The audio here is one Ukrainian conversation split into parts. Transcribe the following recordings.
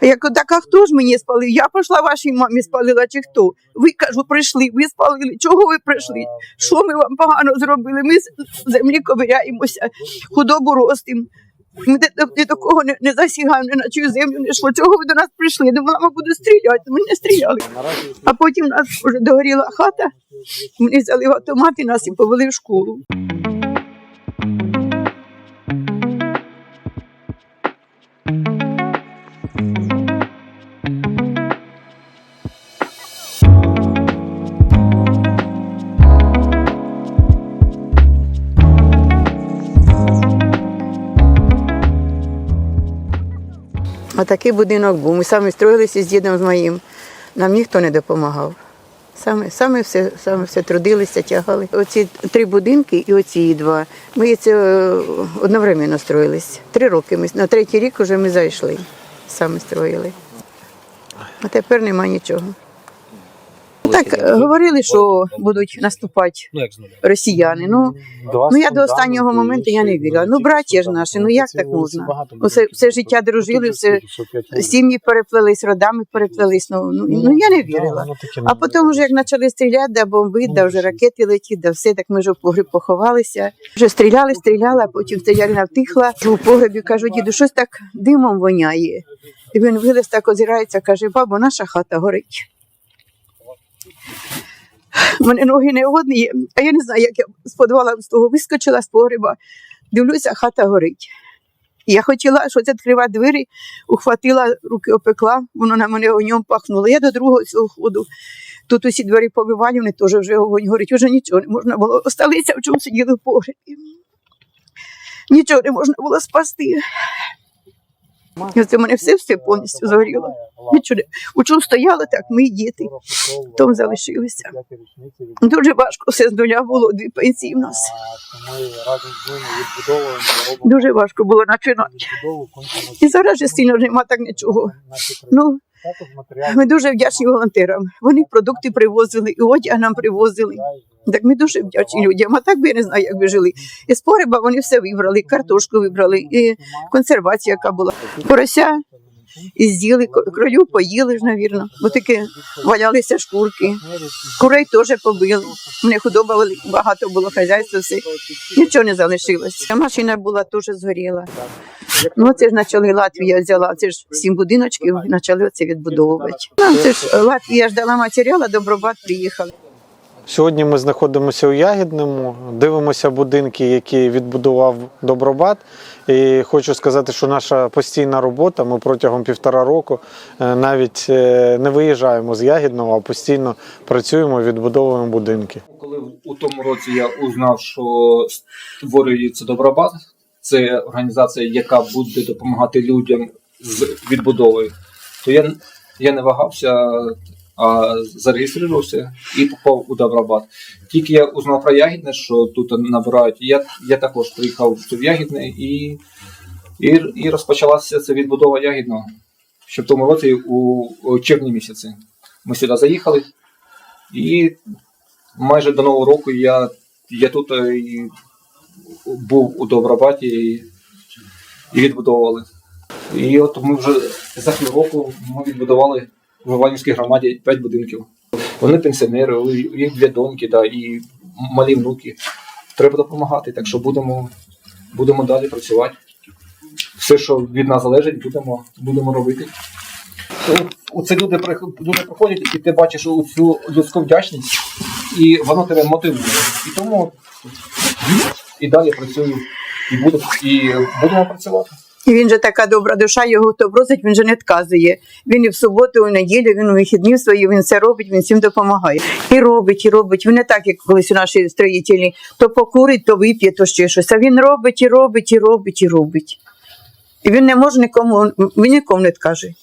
Я кажу, так а хто ж мені спалив? Я пішла вашій мамі спалила чи хто? Ви кажу, прийшли, ви спалили. Чого ви прийшли? Що ми вам погано зробили? Ми з землі ковиряємося, худобу ростимо. Ми ні, ні до кого не, не засігаємо, ні на чию землю не йшло. Чого ви до нас прийшли? Думала, ми будуть стріляти. Ми не стріляли. А потім у нас вже догоріла хата. Вони взяли в автомат і нас і повели в школу. А такий будинок був. Ми самі строїлися з дідом з моїм. Нам ніхто не допомагав. Саме, саме, все, саме все трудилися, тягали. Оці три будинки і оці два. Ми це е, одновременно строїлися. Три роки. Ми, на третій рік вже ми зайшли. саме строїли. А тепер нема нічого. Так, е, говорили, що будуть наступати Ну, росіяни. Ну, Ну я до останнього моменту я не вірила. Ну, браття ж наші, ну як так можна? Усе, все життя дружили, все сім'ї переплелись, родами переплелись. Ну, ну, ну я не вірила. А потім, вже як почали стріляти, да бомбити, да вже ракети летять, да все, так ми вже в погріб поховалися. Вже стріляли, стріляли, а потім стрілялина втихла. У погребі кажу, діду, щось так димом воняє. І він вилез так озирається, каже, бабо, наша хата горить. Мене ноги не годні, а я не знаю, як я з подвала з того вискочила з погреба. Дивлюся, хата горить. Я хотіла щось відкривати двері, ухватила, руки опекла, воно на мене огнем пахнуло. Я до другого цього ходу. Тут усі двері побивані, вони теж вже огонь горить, вже нічого не можна було. Осталися, в чому сиділи в погребі. Нічого не можна було спасти. Це мене все все повністю згоріло. У чому стояли, так ми діти. Там залишилися. Дуже важко все з нуля було, дві пенсії в нас. Дуже важко було починати. І зараз же сильно нема так нічого. Ну, ми дуже вдячні волонтерам. Вони продукти привозили, і одяг нам привозили. Так ми дуже вдячні людям. А так би я не знаю, як би жили. І з погреба вони все вибрали, картошку вибрали, і консервація, яка була. Порося і з'їли, кролю поїли ж, навірно, бо таки валялися шкурки. Курей теж побили. У мене худоба багато було, хазяйство все. Нічого не залишилось. Машина була теж згоріла. Ну, це ж почали Латвія взяла, це ж сім будиночків, почали це відбудовувати. Ну, це ж Латвія ж дала матеріал, Добробат приїхали. Сьогодні ми знаходимося у Ягідному, дивимося будинки, які відбудував Добробат. І хочу сказати, що наша постійна робота. Ми протягом півтора року е, навіть е, не виїжджаємо з Ягідного, а постійно працюємо, відбудовуємо будинки. Коли у тому році я узнав, що створюється Добробат, це організація, яка буде допомагати людям з відбудовою, то я, я не вагався, зареєструвався і попав у Добробат. Тільки я узнав про Ягідне, що тут набирають, я, я також приїхав в Ягідне і, і, і розпочалася ця відбудова Ягідного. Ще в тому році у, у червні місяці. Ми сюди заїхали і майже до Нового року я, я тут е, і був у Добробаті і, і відбудовували. І от ми вже за півроку ми відбудували в Іванівській громаді 5 будинків. Вони пенсіонери, їх дві доньки да, і малі внуки. Треба допомагати, так що будемо, будемо далі працювати. Все, що від нас залежить, будемо, будемо робити. Оце люди, люди приходять, і ти бачиш цю людську вдячність, і воно тебе мотивує. І тому і далі працюю, і буду, і будемо працювати. І він же така добра душа, його хто просить, він же не відказує. Він і в суботу, і в неділю, він у вихідні свої, він все робить, він всім допомагає. І робить, і робить. Він не так, як колись у нашій строїтельні, то покурить, то вип'є, то ще щось. А він робить, і робить, і робить, і робить. І він не може нікому, він нікому не відкаже.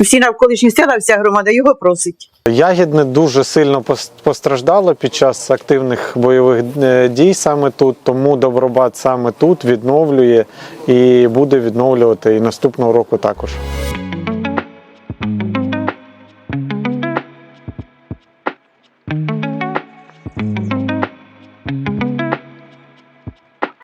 Всі навколишні села, вся громада його просить. Ягідне дуже сильно пос- постраждало під час активних бойових е, дій саме тут, тому Добробат саме тут відновлює і буде відновлювати і наступного року також.